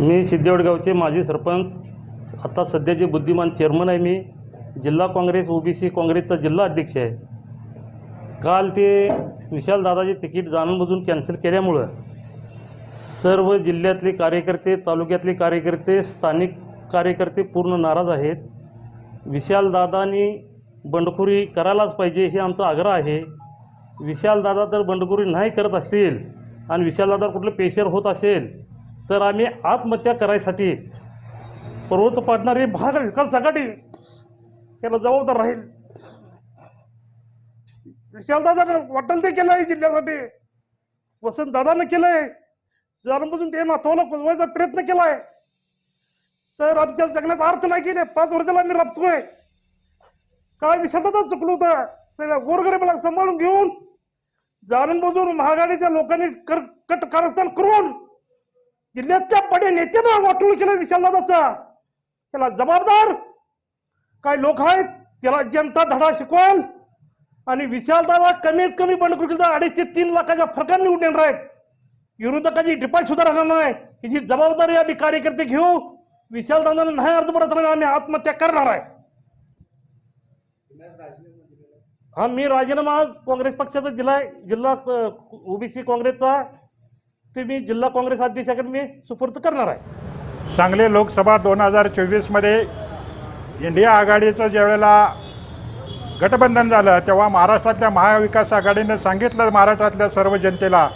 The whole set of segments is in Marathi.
मी सिद्धेवडगावचे माजी सरपंच आता सध्याचे बुद्धिमान चेअरमन आहे मी जिल्हा काँग्रेस ओबीसी काँग्रेसचा जिल्हा अध्यक्ष आहे. काल ते विशाल दादाचे तिकीट जाणूनबुजून कॅन्सल केल्यामुळं सर्व जिल्ह्यातले कार्यकर्ते तालुक्यातले कार्यकर्ते स्थानिक कार्यकर्ते पूर्ण नाराज आहेत. विशालदादानी बंडखोरी करायलाच पाहिजे हे आमचा आग्रह आहे. विशालदादा जर बंडखोरी नाही करत असतील आणि विशालदादा कुठलं पेशर होत असेल तर आम्ही आत्महत्या करायसाठी पर्वत पाडणारी भाग विकास आघाडी याला जबाबदार राहील. विशालदादानं वाटल ते केलं आहे जिल्ह्यासाठी. वसंतदादानं केलं आहे जाणून ते नातवाला कुजवायचा प्रयत्न केला आहे तर आमच्या जगण्यात अर्थ नाही केले पाच वर्षाला आम्ही राबतोय काय विशालदादा चुकलो होतं? त्याला गोरगरीबाला सांभाळून घेऊन जाणून बुजून महागाडीच्या लोकांनी कर कट कारस्थान करून जिल्ह्यातल्या बडे नेत्यानं वाटोळ केलं विशालदादाचा. त्याला जबाबदार काय लोक आहेत त्याला जनता धडा शिकवाल. आणि विशालदादा कमीत कमी बंडखोर केलं तर अडीच ते तीन लाखाच्या फरकाने निवडून येणार आहेत. विरोधकाची डिपाय सुद्धा राहणार नाही. हिची जबाबदारी आम्ही कार्यकर्ते घेऊ. विशालदादानं नाही अर्ज भरत राहणार आम्ही आत्महत्या करणार आहे. हा मी राजीनामा आज काँग्रेस पक्षाचा दिलाय. जिल्हा ओबीसी काँग्रेसचा. ते मी जिल्हा काँग्रेस अध्यक्षाकडे मी सुपूर्द करणार आहे. सांगली लोकसभा दोन हजार चोवीसमध्ये इंडिया आघाडीचं ज्यावेळेला गठबंधन झालं तेव्हा महाराष्ट्रातल्या महाविकास आघाडीनं सांगितलं महाराष्ट्रातल्या सर्व जनतेला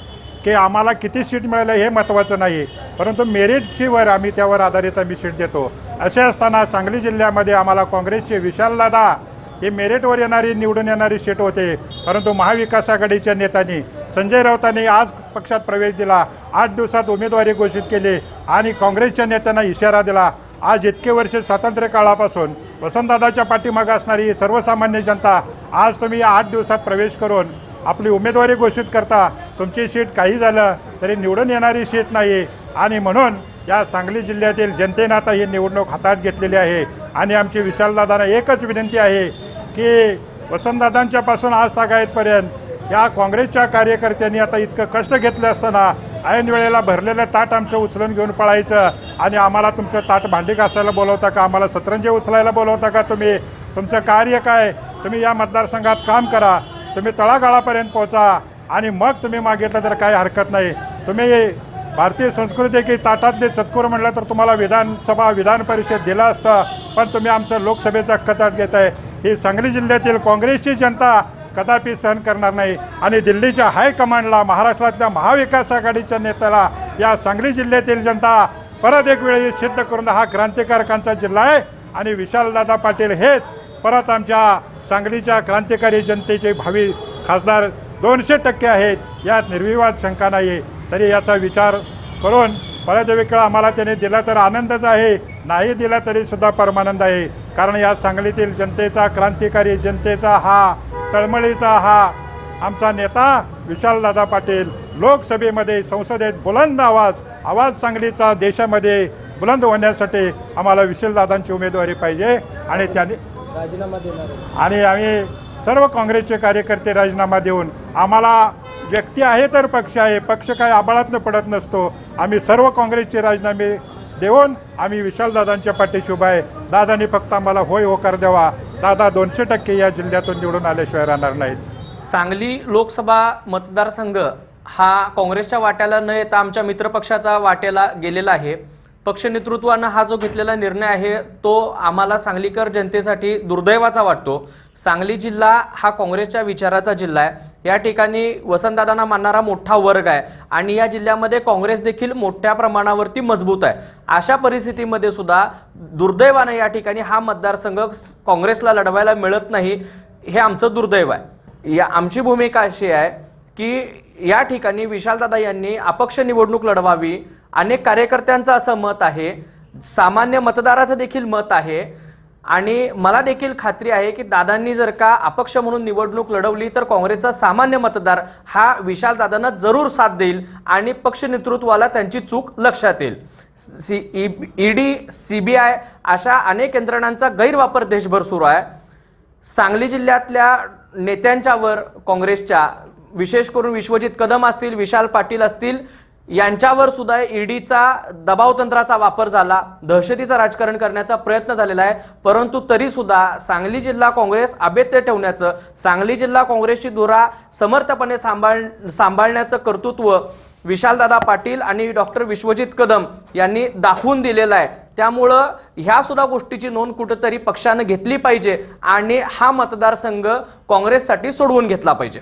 की आम्हाला किती सीट मिळालं हे महत्त्वाचं नाही परंतु मेरिटची वर आम्ही त्यावर आधारित आम्ही सीट देतो. असे असताना सांगली जिल्ह्यामध्ये आम्हाला काँग्रेसचे विशालदादा हे मेरिटवर येणारी निवडून येणारी सीट होते. परंतु महाविकास आघाडीच्या नेत्यांनी संजय राऊतांनी आज पक्षात प्रवेश दिला. आठ दिवसात उमेदवारी घोषित केली आणि काँग्रेसच्या नेत्यांना इशारा दिला. आज इतके वर्ष स्वातंत्र्य काळापासून वसंतदादाच्या पाठीमागं असणारी सर्वसामान्य जनता आज तुम्ही या आठ दिवसात प्रवेश करून आपली उमेदवारी घोषित करता. तुमची सीट काही झालं तरी निवडून येणारी सीट नाही. आणि म्हणून या सांगली जिल्ह्यातील जनतेनं आता ही निवडणूक हातात घेतलेली आहे. आणि आमची विशालदादांना एकच विनंती आहे की वसंतदादांच्यापासून आज तागायतपर्यंत या काँग्रेसच्या कार्यकर्त्यांनी आता इतकं कष्ट घेतलं असताना ऐन वेळेला भरलेलं ताट आमचं उचलून घेऊन पळायचं आणि आम्हाला तुमचं ताट भांडी घासायला बोलवता का? आम्हाला सतरंजी उचलायला बोलवता का तुम्ही? तुमचं कार्य काय? तुम्ही या मतदारसंघात काम करा. तुम्ही तळागाळापर्यंत पोहोचा आणि मग तुम्ही मागितलं तर काही हरकत नाही. तुम्ही भारतीय संस्कृती की ताटातले सत्कुर म्हटलं तर तुम्हाला विधानसभा विधान परिषद दिलं असतं पण तुम्ही आमचं लोकसभेचा कताट घेत आहे ही सांगली जिल्ह्यातील काँग्रेसची जनता कदापि सहन करणार नाही. आणि दिल्लीच्या हायकमांडला महाराष्ट्रातल्या महाविकास आघाडीच्या नेत्याला या सांगली जिल्ह्यातील जनता परत एक वेळी सिद्ध करून हा क्रांतिकारकांचा जिल्हा आहे. आणि विशालदादा पाटील हेच परत आमच्या सांगलीच्या क्रांतिकारी जनतेचे भावी खासदार दोनशे टक्के आहेत. यात निर्विवाद शंका नाही तरी याचा विचार करून परत एक आम्हाला त्याने दिला तर आनंदच आहे. नाही दिला तरी सुद्धा परमानंद आहे. कारण या सांगलीतील जनतेचा क्रांतिकारी जनतेचा हा तळमळीचा हा आमचा नेता विशालदादा पाटील लोकसभेमध्ये संसदेत बुलंद आवाज आवाज सांगलीचा देशामध्ये बुलंद होण्यासाठी आम्हाला विशालदादांची उमेदवारी पाहिजे आणि त्यांनी राजीनामा देणार. आणि आम्ही सर्व काँग्रेसचे कार्यकर्ते राजीनामा देऊन आम्हाला व्यक्ती आहे तर पक्ष आहे पक्ष काय आबाळातनं पडत नसतो आम्ही सर्व काँग्रेसचे राजीनामे देऊन आम्ही विशालदादांच्या पाठीशी उभा आहे. दादांनी फक्त आम्हाला होय होकार द्यावा. दादा दोनशे टक्के या जिल्ह्यातून निवडून आल्याशिवाय राहणार नाहीत. सांगली लोकसभा मतदारसंघ हा काँग्रेसच्या वाट्याला न येता आमच्या मित्रपक्षाचा वाट्याला गेलेला आहे. पक्ष नेतृत्वानं हा जो घेतलेला निर्णय आहे तो आम्हाला सांगलीकर जनतेसाठी दुर्दैवाचा वाटतो. सांगली जिल्हा हा काँग्रेसच्या विचाराचा जिल्हा आहे. या ठिकाणी वसंतदादांना मानणारा मोठा वर्ग आहे आणि या जिल्ह्यामध्ये काँग्रेस देखील मोठ्या प्रमाणावरती मजबूत आहे. अशा परिस्थितीमध्ये सुद्धा दुर्दैवानं या ठिकाणी हा मतदारसंघ काँग्रेसला लढवायला मिळत नाही हे आमचं दुर्दैव आहे. या आमची भूमिका अशी आहे की या ठिकाणी विशालदादा यांनी अपक्ष निवडणूक लढवावी अनेक कार्यकर्त्यांचं असं मत आहे सामान्य मतदाराचं देखील मत आहे. आणि मला देखील खात्री आहे की दादांनी जर का अपक्ष म्हणून निवडणूक लढवली तर काँग्रेसचा सामान्य मतदार हा विशाल दादांना जरूर साथ देईल आणि पक्ष नेतृत्वाला त्यांची चूक लक्षात येईल. C E ED C B I अशा अनेक यंत्रणांचा गैरवापर देशभर सुरू आहे. सांगली जिल्ह्यातल्या नेत्यांच्यावर काँग्रेसच्या विशेष करून विश्वजित कदम असतील विशाल पाटील असतील यांच्यावर सुद्धा ईडीचा दबाव तंत्राचा वापर झाला. दहशतीचं राजकारण करण्याचा प्रयत्न झालेला आहे. परंतु तरी सुद्धा सांगली जिल्हा काँग्रेस अभेद्य ठेवण्याचं सांगली जिल्हा काँग्रेसची धुरा समर्थपणे सांभाळ सांभाळण्याचं कर्तृत्व विशालदादा पाटील आणि डॉक्टर विश्वजित कदम यांनी दाखवून दिलेलं आहे. त्यामुळं ह्या सुद्धा गोष्टीची नोंद कुठंतरी पक्षानं घेतली पाहिजे आणि हा मतदारसंघ काँग्रेससाठी सोडवून घेतला पाहिजे.